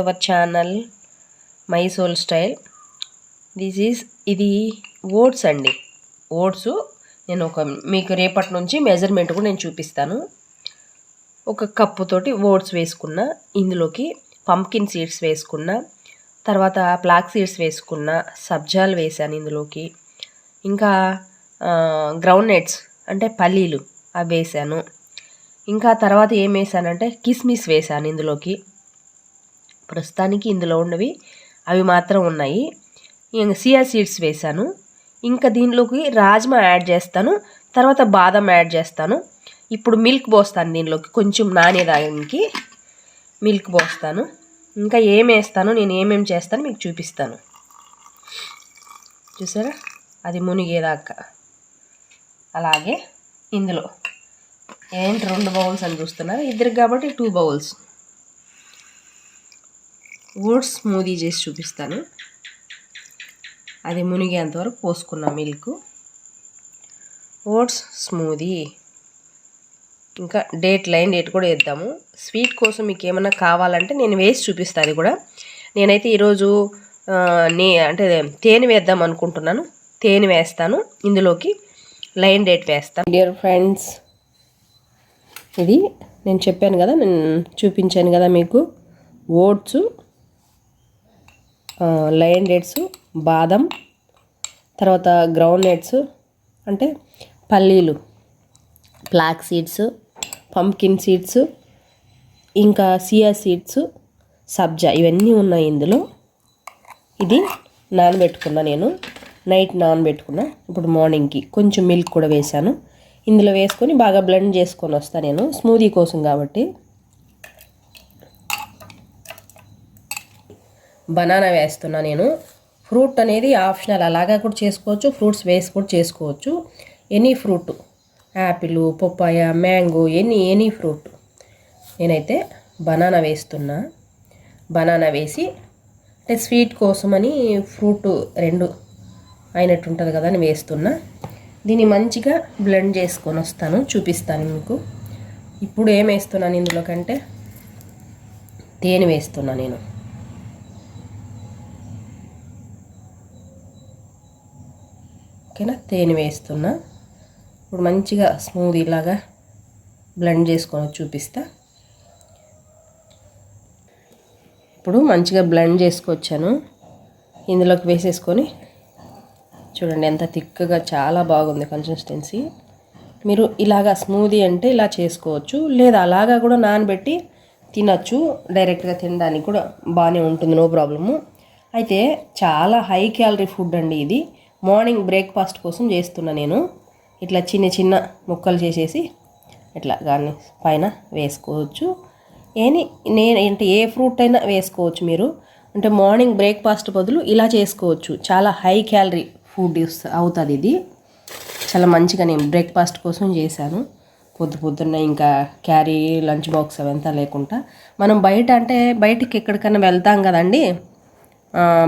Our channel my soul style this is ఇది oats అండి. Oats నేను ఒక మీకు రేపటి నుంచి మెజర్మెంట్ కూడా నేను చూపిస్తాను. ఒక కప్పుతోటి ఓట్స్ వేసుకున్న ఇందులోకి పంకిన్ సీడ్స్ వేసుకున్న తర్వాత ఫ్లాక్ సీడ్స్ వేసుకున్న సబ్జాలు వేసాను ఇందులోకి. ఇంకా గ్రౌండ్ నట్స్ అంటే పల్లీలు అవి వేసాను ఇంకా తర్వాత ఏం వేసానంటే కిస్మిస్ వేసాను ఇందులోకి. ప్రస్తుతానికి ఇందులో ఉన్నవి. అవి మాత్రం ఉన్నాయి. ఇంకా సియా సీడ్స్ వేసాను ఇంకా దీనిలోకి రాజ్మా యాడ్ చేస్తాను. తర్వాత బాదం యాడ్ చేస్తాను. ఇప్పుడు మిల్క్ పోస్తాను దీనిలోకి. కొంచెం నానేదానికి మిల్క్ పోస్తాను. ఇంకా ఏం వేస్తాను? నేను ఏమేమి చేస్తాను మీకు చూపిస్తాను. చూసారా? అది మునిగేదాకా. అలాగే ఇందులో. ఏంటి రెండు బౌల్స్ అని చూస్తున్నారు? ఇద్దరికి కాబట్టి టూ బౌల్స్. ఓట్స్ స్మూదీ చేసి చూపిస్తాను. అది మునిగేంత వరకు పోసుకున్న మిల్క్. Oats smoothie. ఇంకా డేట్ లైన్ డేట్ కూడా వేద్దాము. స్వీట్ కోసం మీకు ఏమైనా కావాలంటే నేను వేసి చూపిస్తాను అది కూడా. నేనైతే ఈరోజు నే అంటే తేనె వేద్దాం అనుకుంటున్నాను. తేనె వేస్తాను. ఇందులోకి లైన్ డేట్ వేస్తాను డియర్ ఫ్రెండ్స్ ఇది నేను చెప్పాను కదా నేను చూపించాను కదా మీకు. ఓట్స్ లయన్ డేట్స్ బాదం తర్వాత గ్రౌండ్ నట్స్ అంటే పల్లీలు ఫ్లాక్ సీడ్స్ పంకిన్ సీడ్స్ ఇంకా సియా సీడ్స్ సబ్జా ఇవన్నీ ఉన్నాయి ఇందులో. ఇది నానబెట్టుకున్నా నేను. నైట్ నానబెట్టుకున్నా. ఇప్పుడు మార్నింగ్కి కొంచెం మిల్క్ కూడా వేశాను. ఇందులో వేసుకొని బాగా బ్లెండ్ చేసుకొని వస్తాను నేను. స్మూదీ కోసం కాబట్టి. బనానా వేస్తున్నా నేను. ఫ్రూట్ అనేది ఆప్షనల్. అలాగా కూడా చేసుకోవచ్చు. ఫ్రూట్స్ వేసి కూడా చేసుకోవచ్చు. Any fruit apple papaya mango any any fruit నేనైతే బనానా వేస్తున్నా. బనానా వేసి అంటే స్వీట్ కోసమని ఫ్రూట్ రెండు అయినట్టు ఉంటుంది కదా అని వేస్తున్నా. దీన్ని మంచిగా బ్లెండ్ చేసుకొని వస్తాను. చూపిస్తాను మీకు. ఇప్పుడు ఏం వేస్తున్నాను ఇందులో కంటే? తేనె వేస్తున్నా నేను. ఓకేనా? తేనె వేస్తున్నా. ఇప్పుడు మంచిగా స్మూత్ ఇలాగా బ్లెండ్ చేసుకొని చూపిస్తా. ఇప్పుడు మంచిగా బ్లెండ్ చేసుకొచ్చాను. ఇందులోకి వేసేసుకొని చూడండి ఎంత థిక్గా చాలా బాగుంది కన్సిస్టెన్సీ. మీరు ఇలాగా స్మూదీ అంటే ఇలా చేసుకోవచ్చు. లేదా అలాగా కూడా నానబెట్టి తినచ్చు. డైరెక్ట్గా తినడానికి కూడా బాగానే ఉంటుంది నో ప్రాబ్లము. అయితే చాలా హై క్యాలరీ ఫుడ్ అండి ఇది. మార్నింగ్ బ్రేక్ఫాస్ట్ కోసం చేస్తున్నా నేను. ఇట్లా చిన్న చిన్న ముక్కలు చేసేసి ఇట్లా దాన్ని పైన వేసుకోవచ్చు. ఏని నేను అంటే ఏ ఫ్రూట్ అయినా వేసుకోవచ్చు మీరు. అంటే మార్నింగ్ బ్రేక్ఫాస్ట్ బదులు ఇలా చేసుకోవచ్చు. చాలా హై క్యాలరీ ఫుడ్ అవుతుంది ఇది. చాలా మంచిగా నేను బ్రేక్ఫాస్ట్ కోసం చేశాను. పొద్దు పొద్దున్న ఇంకా క్యారీ లంచ్ బాక్స్ అవంతా లేకుండా. మనం బయట అంటే బయటికి ఎక్కడికైనా వెళ్తాం కదండి.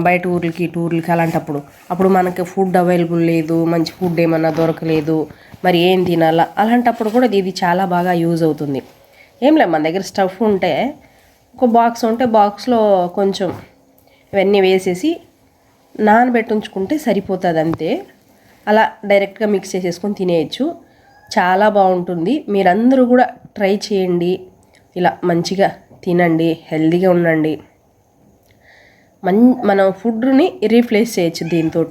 బయట ఊర్లకి టూర్లకి అలాంటప్పుడు. అప్పుడు మనకి ఫుడ్ అవైలబుల్ లేదు మంచి ఫుడ్ ఏమన్నా దొరకలేదు మరి ఏం తినాలా? అలాంటప్పుడు కూడా ఇది చాలా బాగా యూజ్ అవుతుంది. ఏం లేదు మన దగ్గర స్టఫ్ ఉంటే ఒక బాక్స్ ఉంటే బాక్స్లో కొంచెం ఇవన్నీ వేసేసి నానబెట్టించుకుంటే సరిపోతుంది అంతే అలా డైరెక్ట్గా మిక్స్ చేసేసుకొని తినేయచ్చు. చాలా బాగుంటుంది. మీరందరూ కూడా ట్రై చేయండి. ఇలా మంచిగా తినండి హెల్తీగా ఉండండి. మన్ మనం ఫుడ్ని రీప్లేస్ చేయొచ్చు దీంతో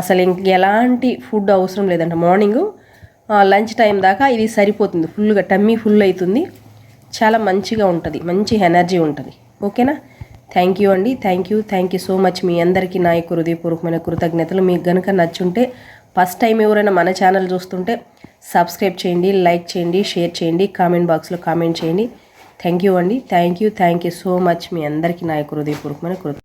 అసలు ఇంక ఎలాంటి ఫుడ్ అవసరం లేదంట. మార్నింగ్ లంచ్ టైం దాకా ఇది సరిపోతుంది. ఫుల్గా టమ్మీ ఫుల్ అవుతుంది చాలా మంచిగా ఉంటుంది. మంచి ఎనర్జీ ఉంటుంది. ఓకేనా? థ్యాంక్ యూ అండి. Thank you. Thank you so much మీ అందరికీ నా యొక్క హృదయపూర్వకమైన కృతజ్ఞతలు. మీకు కనుక నచ్చుంటే ఫస్ట్ టైం ఎవరైనా మన ఛానల్ చూస్తుంటే సబ్స్క్రైబ్ చేయండి లైక్ చేయండి షేర్ చేయండి కామెంట్ బాక్స్లో కామెంట్ చేయండి. థ్యాంక్ యూ అండి. Thank you. Thank you so much మీ అందరికీ నా యొక్క హృదయపూర్వకమైన కృత